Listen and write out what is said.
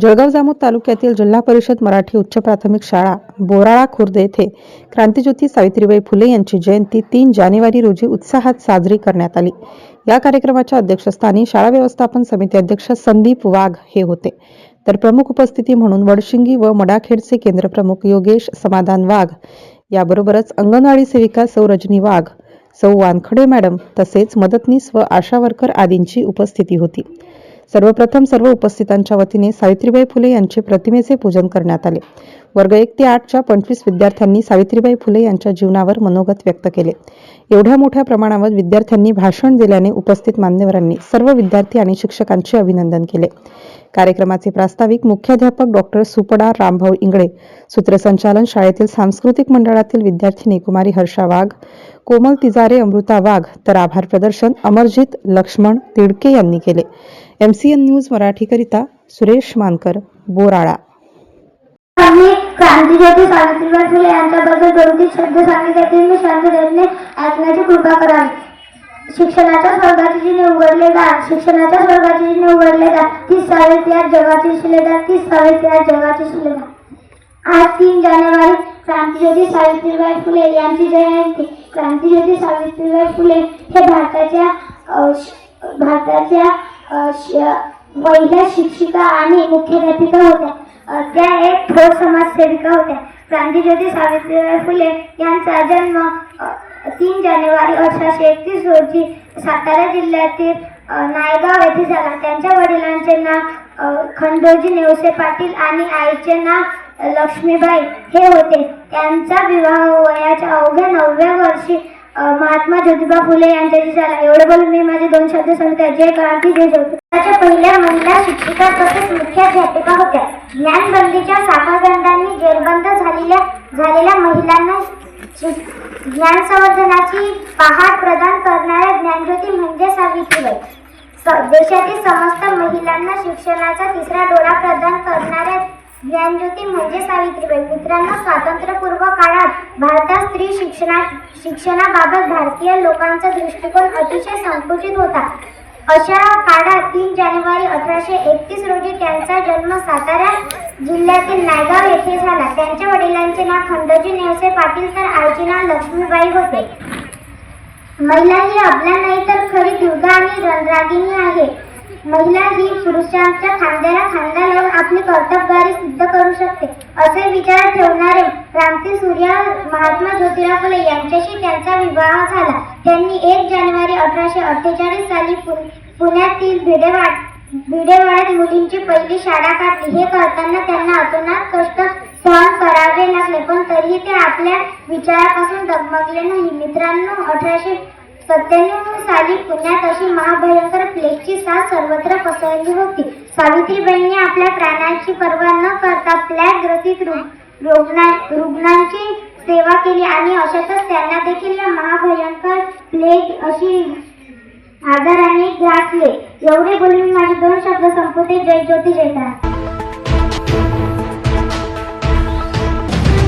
जळगाव जामोद तालुक्यातील जिल्हा परिषद मराठी उच्च प्राथमिक शाळा बोराळा खुर्द येथे क्रांतीज्योती सावित्रीबाई फुले यांची जयंती तीन जानेवारी रोजी उत्साहात साजरी करण्यात आली. या कार्यक्रमाच्या अध्यक्षस्थानी शाळा व्यवस्थापन समिती अध्यक्ष संदीप वाघ हे होते. तर प्रमुख उपस्थिती म्हणून वडशिंगी व मडाखेडचे केंद्रप्रमुख योगेश समाधान वाघ याबरोबरच अंगणवाडी सेविका सौ रजनी वाघ सौ वानखडे मॅडम तसेच मदतनीस व आशा वर्कर आदींची उपस्थिती होती. सर्वप्रथम सर्व उपस्थितांच्या वतीने सावित्रीबाई फुले यांचे प्रतिमेचे पूजन करण्यात आले. वर्ग एक ते आठच्या पंचवीस विद्यार्थ्यांनी सावित्रीबाई फुले यांच्या जीवनावर मनोगत व्यक्त केले. एवढ्या मोठ्या प्रमाणावर विद्यार्थ्यांनी भाषण दिल्याने उपस्थित मान्यवरांनी सर्व विद्यार्थी आणि शिक्षकांचे अभिनंदन केले. कार्यक्रमाचे प्रास्ताविक मुख्याध्यापक डॉक्टर सुपडा रामभाऊ इंगळे सूत्रसंचालन शाळेतील सांस्कृतिक मंडळातील विद्यार्थिनी कुमारी हर्षा वाघ कोमल तिजारे अमृता वाघ तर आभार प्रदर्शन अमरजित लक्ष्मण तिडके यांनी केले. एमसीएन न्यूज मराठीकरिता सुरेश मानकर बोराळा. आम्ही क्रांतीज्योती सावित्रीबाई फुले यांच्याबद्दल दोन तीन शब्द सांगितले मी शांततेने ऐकण्याची कृपा करावी. शिक्षणाच्या स्वर्गाची जिने उघडले दार शिक्षणाच्या स्वर्गाची जिने उघडले दार ती सावित्री आज जगाची शिलेदार. ती सावित्री आज जगाची शिलेदार. आज तीन जानेवारी क्रांतीज्योती सावित्रीबाई फुले यांची जयंती. क्रांतीज्योती सावित्रीबाई फुले हे भारताच्या भारताच्या पहिल्या शिक्षिका आणि मुख्याध्यापिका होत्या. थोर समाजसेविका होत्या. क्रांतीज्योती सावित्रीबाई फुले यांचा जन्म तीन जानेवारी अठराशे एकतीस रोजी सातारा जिल्ह्यातील नायगाव येथे झाला. त्यांच्या वडिलांचे नाव खंडोजी नेवसे पाटील आणि आईचे नाव लक्ष्मीबाई हे होते. त्यांचा विवाह वयाच्या अवघ्या नवव्या वर्षी महात्मा ज्योतिबा फुले यांच्याशी झाला. एवढं बोलून मी माझे दोन शब्द सांगते जय क्रांती जय ज्योती. त्याच्या पहिल्या महिला शिक्षिका तसेच मुख्याध्यापिका होत्या. ज्ञानबंदीच्या साखळदंडांनी जेरबंद झालेल्या झालेल्या महिलांना शि- ज्ञान संवर्धनाची पहाट प्रदान करणाऱ्या ज्ञानज्योती म्हणजे सावित्रीबाई. स- देशातील समस्त महिलांना शिक्षणाचा तिसरा डोळा प्रदान करणाऱ्या ज्ञानज्योती म्हणजे सावित्रीबाई. मित्रांनो स्वातंत्र्यपूर्व काळात भारतात स्त्री शिक्षणा शिक्षणाबाबत भारतीय लोकांचा दृष्टिकोन अतिशय संकुचित होता. अशा काळात तीन जानेवारी अठराशे एकतीस रोजी त्यांचा जन्म सातारा जिल्ह्यातील नायगाव येथे झाला. त्यांच्या वडिलांचे नाव खंडोजी नेवसे पाटील तर आईचे नाव लक्ष्मीबाई होते. महिला ही आपल्या नाही तर खरी दुर्गा आणि रणरागिणी आहे. महिला ही पुरुषांच्या खांद्याला खांदा लावून आपली कर्तबगारी सिद्ध करू शकते. असे विचार ठेवणारे क्रांती सूर्य महात्मा ज्योतिराव फुले यांच्याशी त्यांचा विवाह झाला. त्यांनी एक जानेवारी अठराशे अठ्ठेचाळीस साली पु- पुण्यातील भिडेवाड भिडेवाड्यात मुलींची पहिली शाळा काढली. हे करताना त्यांना अतोनात कष्ट सहन करावे लागले पण तरीही ते आपल्या विचारापासून डगमगले नाही. मित्रांनो अठराशे सत्त्याण्णव साली पुण्यात अशी महाभयंकर प्लेगची साथ सर्वत्र पसरली होती. सावित्रीबाईंनी आपल्या प्राणाची पर्वा न करता प्लॅग ग्रसित रुग्णा रुग्णांची सेवा केली आणि अशातच त्यांना देखील या महाभयंकर प्लेग अशी आजाराने घातले. एवढे बोलून माझे दोन शब्द संपवते. जय ज्योती जयकार